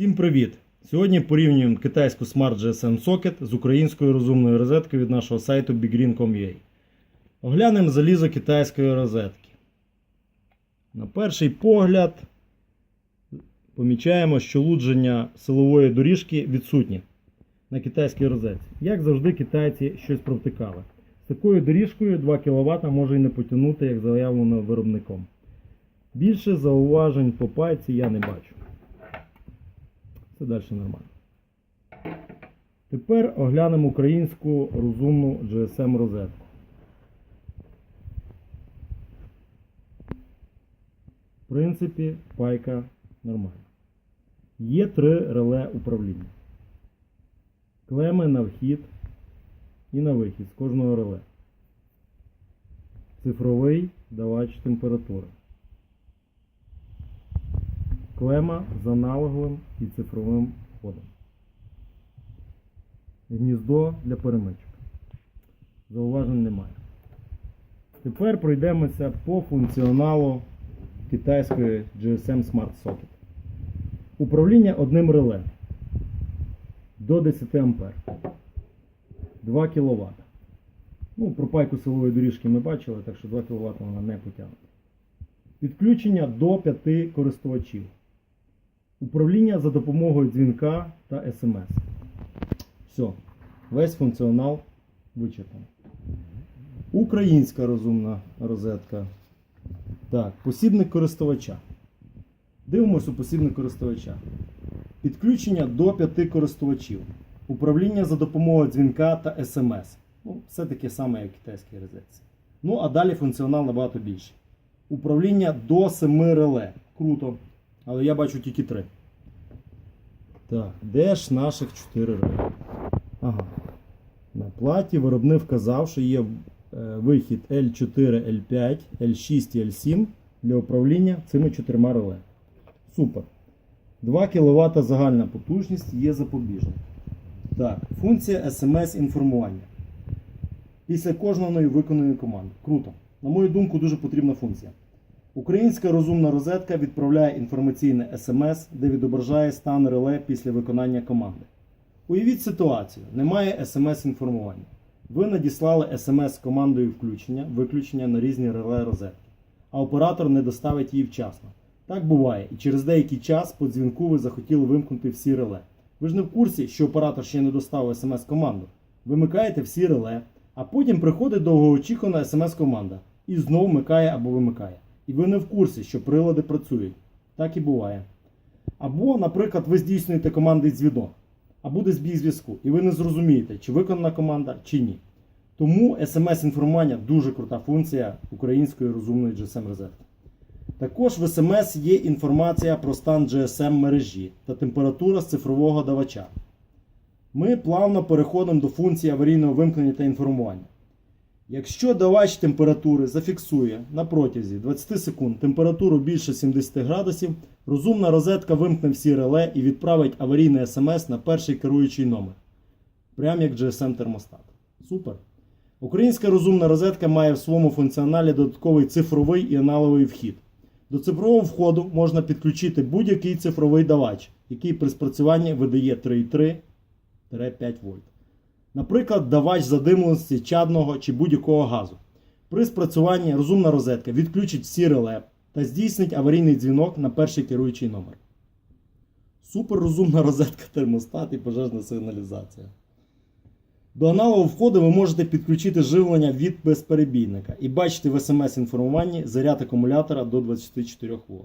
Всім привіт! Сьогодні порівнюємо китайську Smart GSM Socket з українською розумною розеткою від нашого сайту biggreen.com.ua. Оглянемо залізо китайської розетки. На перший погляд помічаємо, що лудження силової доріжки відсутнє на китайській розетці. Як завжди, китайці щось провтикали. З такою доріжкою 2 кВт може і не потягнути, як заявлено виробником. Більше зауважень по пайці я не бачу. Все далі нормально. Тепер оглянемо українську розумну GSM розетку. В принципі, пайка нормальна. Є три реле управління. Клеми на вхід і на вихід з кожного реле. Цифровий давач температури. Клема з аналоговим і цифровим входом. Гніздо для перемичок. Зауважень немає. Тепер пройдемося по функціоналу китайської GSM Smart Socket. Управління одним реле до 10 А. 2 кВт. Ну, про пайку силової доріжки ми бачили, так що 2 кВт вона не потягне. Підключення до 5 користувачів. Управління за допомогою дзвінка та смс. Все. Весь функціонал вичерпаний. Українська розумна розетка. Так, посібник користувача. Дивимось у посібник користувача. Підключення до 5 користувачів. Управління за допомогою дзвінка та смс. Ну, все таке саме, як в китайській розетці. Ну, а далі функціонал набагато більший. Управління до 7 реле. Круто. Але я бачу тільки 3. Так, де ж наших 4 реле? Ага. На платі виробник вказав, що є е, вихід L4, L5, L6 і L7 для управління цими чотирма реле. Супер. 2 кВт загальна потужність є запобіжник. Так, функція SMS інформування. Після кожної виконаної команди. Круто. На мою думку, дуже потрібна функція. Українська розумна розетка відправляє інформаційне смс, де відображає стан реле після виконання команди. Уявіть ситуацію: немає смс-інформування. Ви надіслали смс командою включення, виключення на різні реле розетки, а оператор не доставить її вчасно. Так буває, і через деякий час по дзвінку ви захотіли вимкнути всі реле. Ви ж не в курсі, що оператор ще не доставив смс-команду. Вимикаєте всі реле, а потім приходить довгоочікувана смс-команда і знову вмикає або вимикає. І ви не в курсі, що прилади працюють. Так і буває. Або, наприклад, ви здійснюєте командний дзвінок, а буде збій зв'язку, і ви не зрозумієте, чи виконана команда, чи ні. Тому смс-інформування дуже крута функція української розумної GSM розетки. Також в смс є інформація про стан GSM мережі та температура з цифрового давача. Ми плавно переходимо до функції аварійного вимкнення та інформування. Якщо давач температури зафіксує на протязі 20 секунд температуру більше 70 градусів, розумна розетка вимкне всі реле і відправить аварійне смс на перший керуючий номер. Прям як GSM термостат. Супер. Українська розумна розетка має в своєму функціоналі додатковий цифровий і аналоговий вхід. До цифрового входу можна підключити будь-який цифровий давач, який при спрацюванні видає 3,3-5 вольт. Наприклад, давач задимленості чадного чи будь-якого газу. При спрацюванні розумна розетка відключить всі реле та здійснить аварійний дзвінок на перший керуючий номер. Суперрозумна розетка термостат і пожежна сигналізація. До аналогу входу ви можете підключити живлення від безперебійника і бачити в смс-інформуванні заряд акумулятора до 24 В.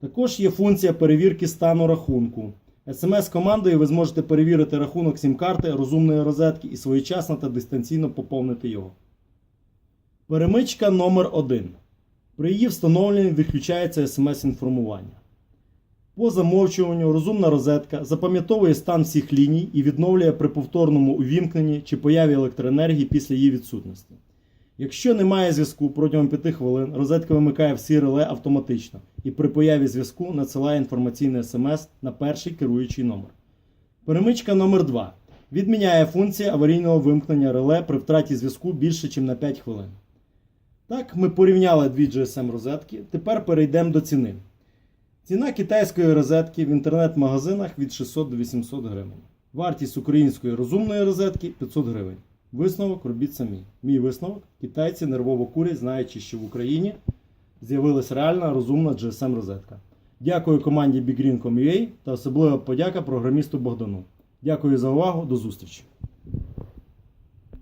Також є функція перевірки стану рахунку. СМС-командою ви зможете перевірити рахунок сім-карти розумної розетки і своєчасно та дистанційно поповнити його. Перемичка номер 1 При її встановленні відключається смс-інформування. По замовчуванню розумна розетка запам'ятовує стан всіх ліній і відновлює при повторному увімкненні чи появі електроенергії після її відсутності. Якщо немає зв'язку протягом 5 хвилин, розетка вимикає всі реле автоматично і при появі зв'язку надсилає інформаційне смс на перший керуючий номер. Перемичка номер 2 відміняє функцію аварійного вимкнення реле при втраті зв'язку більше, ніж на 5 хвилин. Так, ми порівняли дві GSM розетки. Тепер перейдемо до ціни. Ціна китайської розетки в інтернет-магазинах від 600 до 800 гривень. Вартість української розумної розетки 500 гривень. Висновок робіть самі. Мій висновок: китайці нервово курять, знаючи, що в Україні з'явилася реальна розумна GSM розетка. Дякую команді BigGreen.com.ua та особлива подяка програмісту Богдану. Дякую за увагу, до зустрічі!